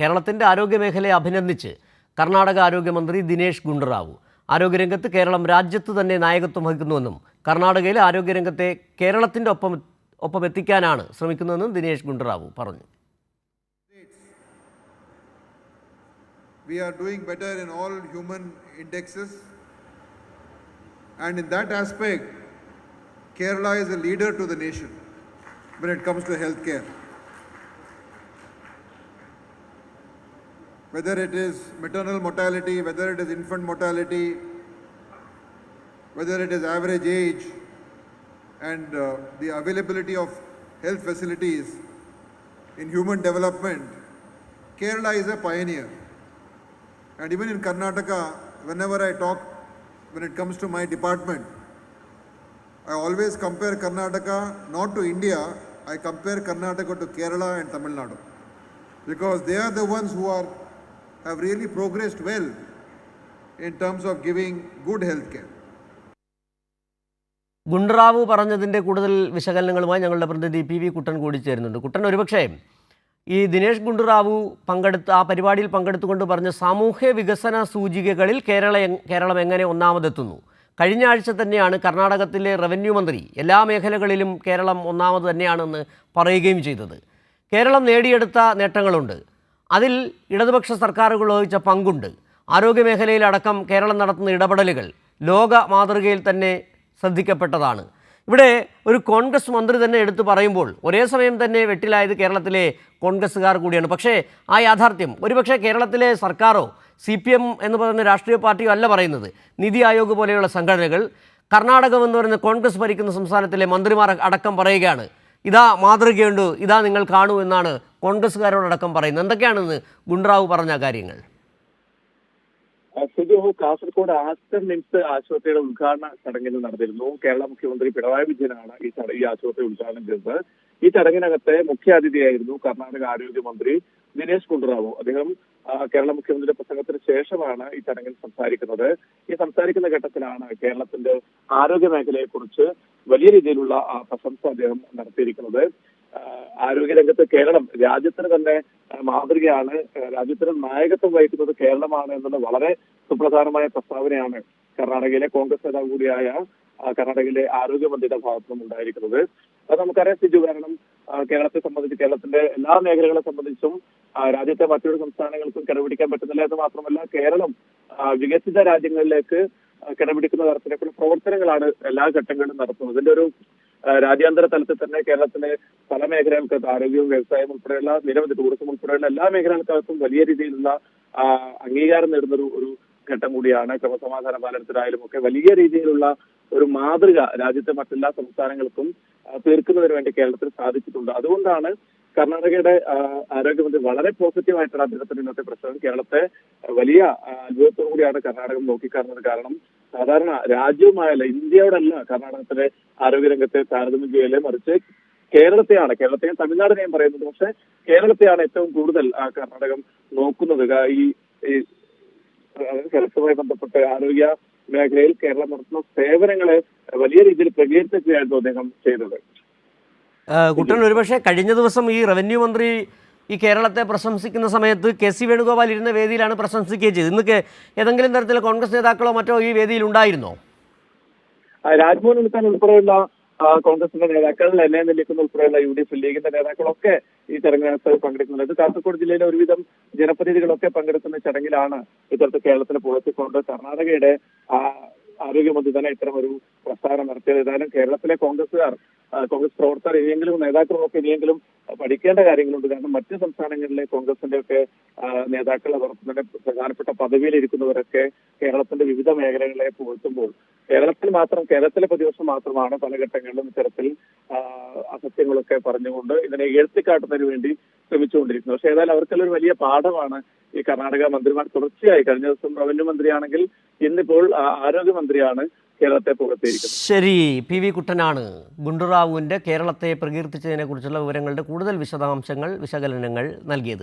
കേരളത്തിന്റെ ആരോഗ്യമേഖലയെ അഭിനന്ദിച്ച് കർണാടക ആരോഗ്യമന്ത്രി ദിനേഷ് ഗുണ്ടറാവു ആരോഗ്യരംഗത്ത് കേരളം രാജ്യത്ത് തന്നെ നായകത്വം വഹിക്കുന്നുവെന്നും കർണാടകയിലെ ആരോഗ്യരംഗത്തെ കേരളത്തിന്റെ ഒപ്പം ഒപ്പം എത്തിക്കാനാണ് ശ്രമിക്കുന്നതെന്നും ദിനേഷ് ഗുണ്ടറാവു പറഞ്ഞു We are doing better in all human indexes. And in that aspect, Kerala is a leader to the nation when it comes to healthcare. Whether it is maternal mortality, whether it is infant mortality, whether it is average age, and uh, the availability of health facilities in human development, Kerala is a pioneer. And even in Karnataka, whenever I talk, when it comes to my department, I always compare Karnataka not to India, I compare Karnataka to Kerala and Tamil Nadu. Because they are the ones who are, have really progressed well in terms of giving good health care. Gundurao പറഞ്ഞതിന്റെ കൂടുതൽ വിശകലനങ്ങളുമായി ഞങ്ങളുടെ പ്രതിനിധി P V കുട്ടൻ കൂടി ചേരുന്നുണ്ട്. കുട്ടൻ ഒരുപക്ഷേ ഈ ദിനേഷ് ഗുണ്ടുറാവു പങ്കെടുത്ത് ആ പരിപാടിയിൽ പങ്കെടുത്തുകൊണ്ട് പറഞ്ഞ സാമൂഹ്യ വികസന സൂചികകളിൽ കേരള കേരളം എങ്ങനെ ഒന്നാമതെത്തുന്നു? കഴിഞ്ഞ ആഴ്ച തന്നെയാണ് കർണാടകത്തിലെ റവന്യൂ മന്ത്രി എല്ലാ മേഖലകളിലും കേരളം ഒന്നാമത് തന്നെയാണെന്ന് പറയുകയും ചെയ്തത്. കേരളം നേടിയെടുത്ത നേട്ടങ്ങളുണ്ട്. അതിൽ ഇടതുപക്ഷ സർക്കാരുകൾ വഹിച്ച പങ്കുണ്ട്. ആരോഗ്യമേഖലയിലടക്കം കേരളം നടത്തുന്ന ഇടപെടലുകൾ ലോക മാതൃകയിൽ തന്നെ ശ്രദ്ധിക്കപ്പെട്ടതാണ്. ഇവിടെ ഒരു കോൺഗ്രസ് മന്ത്രി തന്നെ എടുത്തു പറയുമ്പോൾ ഒരേ സമയം തന്നെ വെട്ടിലായത് കേരളത്തിലെ കോൺഗ്രസ്സുകാർ കൂടിയാണ്. പക്ഷേ ആ യാഥാർത്ഥ്യം ഒരുപക്ഷെ കേരളത്തിലെ സർക്കാരോ സി പി എം എന്ന് പറയുന്ന രാഷ്ട്രീയ പാർട്ടിയോ അല്ല പറയുന്നത്. നിതി ആയോഗ് പോലെയുള്ള സംഘടനകൾ കർണാടകം എന്ന് പറയുന്ന കോൺഗ്രസ് ഭരിക്കുന്ന സംസ്ഥാനത്തിലെ മന്ത്രിമാർ അടക്കം പറയുകയാണ് ഇതാ മാതൃകയുണ്ട് ഇതാ നിങ്ങൾ കാണൂ എന്നാണ് കോൺഗ്രസ്സുകാരോടക്കം പറയുന്നത്? എന്തൊക്കെയാണെന്ന് ഗുണ്ട്രാവ് പറഞ്ഞ കാര്യങ്ങൾ. സുജു കാസർഗോഡ് ആസ്റ്റർ മിംസ് ആശുപത്രിയുടെ ഉദ്ഘാടന ചടങ്ങിൽ നടന്നിരുന്നു. കേരള മുഖ്യമന്ത്രി പിണറായി വിജയനാണ് ഈ ഈ ആശുപത്രി ഉദ്ഘാടനം ചെയ്തത്. ഈ ചടങ്ങിനകത്തെ മുഖ്യാതിഥിയായിരുന്നു കർണാടക ആരോഗ്യമന്ത്രി ദിനേശ് ഗുണ്ടുറാവു. അദ്ദേഹം കേരള മുഖ്യമന്ത്രിയുടെ പ്രസംഗത്തിന് ശേഷമാണ് ഈ ചടങ്ങിൽ സംസാരിക്കുന്നത്. ഈ സംസാരിക്കുന്ന ഘട്ടത്തിലാണ് കേരളത്തിന്റെ ആരോഗ്യ മേഖലയെ കുറിച്ച് വലിയ രീതിയിലുള്ള പ്രശംസ അദ്ദേഹം നടത്തിയിരിക്കുന്നത്. ആരോഗ്യരംഗത്ത് കേരളം രാജ്യത്തിന് തന്നെ മാതൃകയാണ്. രാജ്യത്തിന് നായകത്വം വഹിക്കുന്നത് കേരളമാണ് എന്നുള്ള വളരെ സുപ്രധാനമായ പ്രസ്താവനയാണ് കർണാടകയിലെ കോൺഗ്രസ് നേതാവ് കൂടിയായ കർണാടകയിലെ ആരോഗ്യമന്ത്രിയുടെ ഭാഗത്തു നിന്നും ഉണ്ടായിരിക്കുന്നത്. അത് നമുക്കറിയാം സിജു. കാരണം കേരളത്തെ സംബന്ധിച്ച് കേരളത്തിന്റെ എല്ലാ മേഖലകളെ സംബന്ധിച്ചും രാജ്യത്തെ മറ്റൊരു സംസ്ഥാനങ്ങൾക്കും കിടപിടിക്കാൻ പറ്റുന്നില്ല എന്ന് മാത്രമല്ല കേരളം വികസിത രാജ്യങ്ങളിലേക്ക് കിടപിടിക്കുന്ന തരത്തിലേക്കുള്ള പ്രവർത്തനങ്ങളാണ് എല്ലാ ഘട്ടങ്ങളിലും നടത്തുന്നത്. ഇതിന്റെ ഒരു രാജ്യാന്തര തലത്തിൽ തന്നെ കേരളത്തിലെ പല മേഖലകൾക്ക് ആരോഗ്യവും വ്യവസായം ഉൾപ്പെടെയുള്ള നിരവധി ടൂറിസം ഉൾപ്പെടെയുള്ള എല്ലാ മേഖലകൾക്കകത്തും വലിയ രീതിയിലുള്ള അംഗീകാരം നേടുന്ന ഒരു ഘട്ടം കൂടിയാണ് ക്രമസമാധാന പാലനത്തിലായാലും ഒക്കെ വലിയ രീതിയിലുള്ള ഒരു മാതൃക രാജ്യത്തെ മറ്റെല്ലാ സംസ്ഥാനങ്ങൾക്കും തീർക്കുന്നതിന് വേണ്ടി കേരളത്തിൽ സാധിച്ചിട്ടുണ്ട്. അതുകൊണ്ടാണ് കർണാടകയുടെ ആരോഗ്യമന്ത്രി വളരെ പോസിറ്റീവായിട്ടാണ് അദ്ദേഹത്തിന്റെ ഇന്നത്തെ പ്രശ്നം കേരളത്തെ വലിയ അത്ഭുതത്തോടു കൂടിയാണ് കർണാടകം നോക്കിക്കാണുന്നത് കാരണം സാധാരണ രാജ്യവുമായല്ല ഇന്ത്യയോടല്ല കർണാടകത്തിലെ ആരോഗ്യരംഗത്തെ താരതമ്യം ചെയ്യലേ മറിച്ച് കേരളത്തെയാണ് കേരളത്തെയും തമിഴ്നാടിനെയും പറയുന്നത്. പക്ഷെ കേരളത്തെയാണ് ഏറ്റവും കൂടുതൽ കർണാടകം നോക്കുന്നത്. ഈ കേരളവുമായി ബന്ധപ്പെട്ട് ആരോഗ്യ മേഖലയിൽ കേരളം നടത്തുന്ന സേവനങ്ങളെ വലിയ രീതിയിൽ പ്രകീർത്തിക്കുകയായിരുന്നു അദ്ദേഹം ചെയ്തത്. കുട്ടൻ ഒരുപക്ഷെ കഴിഞ്ഞ ദിവസം ഈ റവന്യൂ മന്ത്രി ഈ കേരളത്തെ പ്രശംസിക്കുന്ന സമയത്ത് കെ സി വേണുഗോപാൽ ഇരുന്ന വേദിയിലാണ് പ്രശംസിക്കുകയും ചെയ്തത്. ഇന്ന് ഏതെങ്കിലും തരത്തിൽ കോൺഗ്രസ് നേതാക്കളോ മറ്റോ ഈ വേദിയിൽ ഉണ്ടായിരുന്നോ? രാജ്മോഹൻ ഉണ്ണിത്താൻ ഉൾപ്പെടെയുള്ള കോൺഗ്രസിന്റെ നേതാക്കൾ എൻ എ നിലയ്ക്കുന്ന ഉൾപ്പെടെയുള്ള യു ഡി എഫ് ലീഗിന്റെ നേതാക്കളൊക്കെ ഈ ചടങ്ങിനകത്ത് പങ്കെടുക്കുന്നുണ്ട് കാസർഗോഡ് ജില്ലയിലെ ഒരുവിധം ജനപ്രതിനിധികളൊക്കെ പങ്കെടുക്കുന്ന ചടങ്ങിലാണ് ഇത്തരത്തിൽ കേരളത്തിന് പുറത്തിക്കൊണ്ട് കർണാടകയുടെ ആരോഗ്യമന്ത്രി തന്നെ ഇത്തരം ഒരു പ്രസ്താവന നടത്തിയത്. ഏതായാലും കേരളത്തിലെ കോൺഗ്രസുകാർ കോൺഗ്രസ് പ്രവർത്തകർ ഇനിയെങ്കിലും നേതാക്കളൊക്കെ ഇനിയെങ്കിലും പഠിക്കേണ്ട കാര്യങ്ങളുണ്ട്. കാരണം മറ്റു സംസ്ഥാനങ്ങളിലെ കോൺഗ്രസിന്റെ ഒക്കെ നേതാക്കൾ അതോടൊപ്പം തന്നെ പ്രധാനപ്പെട്ട പദവിയിൽ ഇരിക്കുന്നവരൊക്കെ കേരളത്തിന്റെ വിവിധ മേഖലകളെ പുകഴ്ത്തുമ്പോൾ കേരളത്തിൽ മാത്രം കേരളത്തിലെ പ്രതിപക്ഷം മാത്രമാണ് പല ഘട്ടങ്ങളിലും ഇത്തരത്തിൽ അസത്യങ്ങളൊക്കെ പറഞ്ഞുകൊണ്ട് ഇതിനെ ഉയർത്തിക്കാട്ടുന്നതിന് വേണ്ടി ശ്രമിച്ചുകൊണ്ടിരിക്കുന്നത്. പക്ഷേ ഏതായാലും അവർക്കെല്ലാം ഒരു വലിയ പാഠമാണ് ഈ കർണാടക മന്ത്രിമാർ തുടർച്ചയായി കഴിഞ്ഞ ദിവസം റവന്യൂ മന്ത്രിയാണെങ്കിൽ ഇന്നിപ്പോൾ ആരോഗ്യമന്ത്രിയാണ് കേരളത്തെ പുറത്തിരിക്കുന്നത് ശരി പി വി കുട്ടനാണ്. ഗുണ്ടുറാവുവിന്റെ കേരളത്തെ പ്രകീർത്തിച്ചതിനെ കുറിച്ചുള്ള വിവരങ്ങളുടെ കൂടുതൽ വിശദാംശങ്ങൾ വിശകലനങ്ങൾ നൽകിയത്.